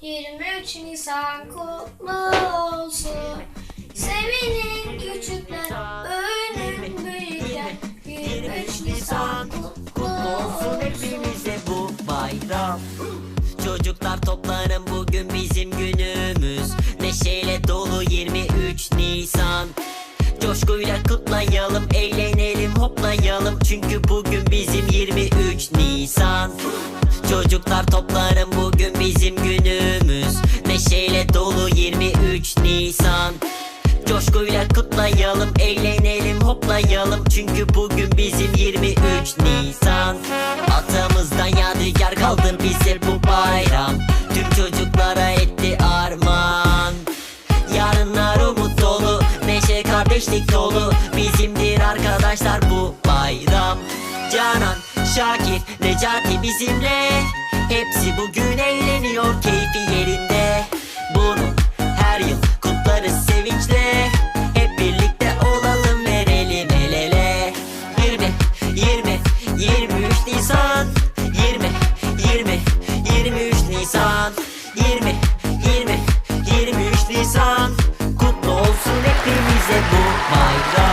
23 Nisan kutlu olsun. Sevinin küçükler, övünün büyükler. 23 Nisan kutlu olsun. Hepimize bu bayram. Çocuklar toplanın bugün bizim günümüz. Neşeyle dolu 23 Nisan. Coşkuyla kutlayalım, eğlenelim, hoplayalım. Çünkü bugün bizim 23 Nisan. Çocuklar toplanın bugün Coşkuyla kutlayalım, eğlenelim, hoplayalım. Çünkü bugün bizim 23 Nisan. Atamızdan yadigar kaldı bize bu bayram. Tüm çocuklara etti armağan. Yarınlar umut dolu, neşe kardeşlik dolu. Bizimdir arkadaşlar bu bayram. Canan, Şakir, Necati bizimle. Hepsi bugün eğleniyor keyfi yerinde 20, 20, 23 Nisan. Kutlu olsun hepimize bu bayram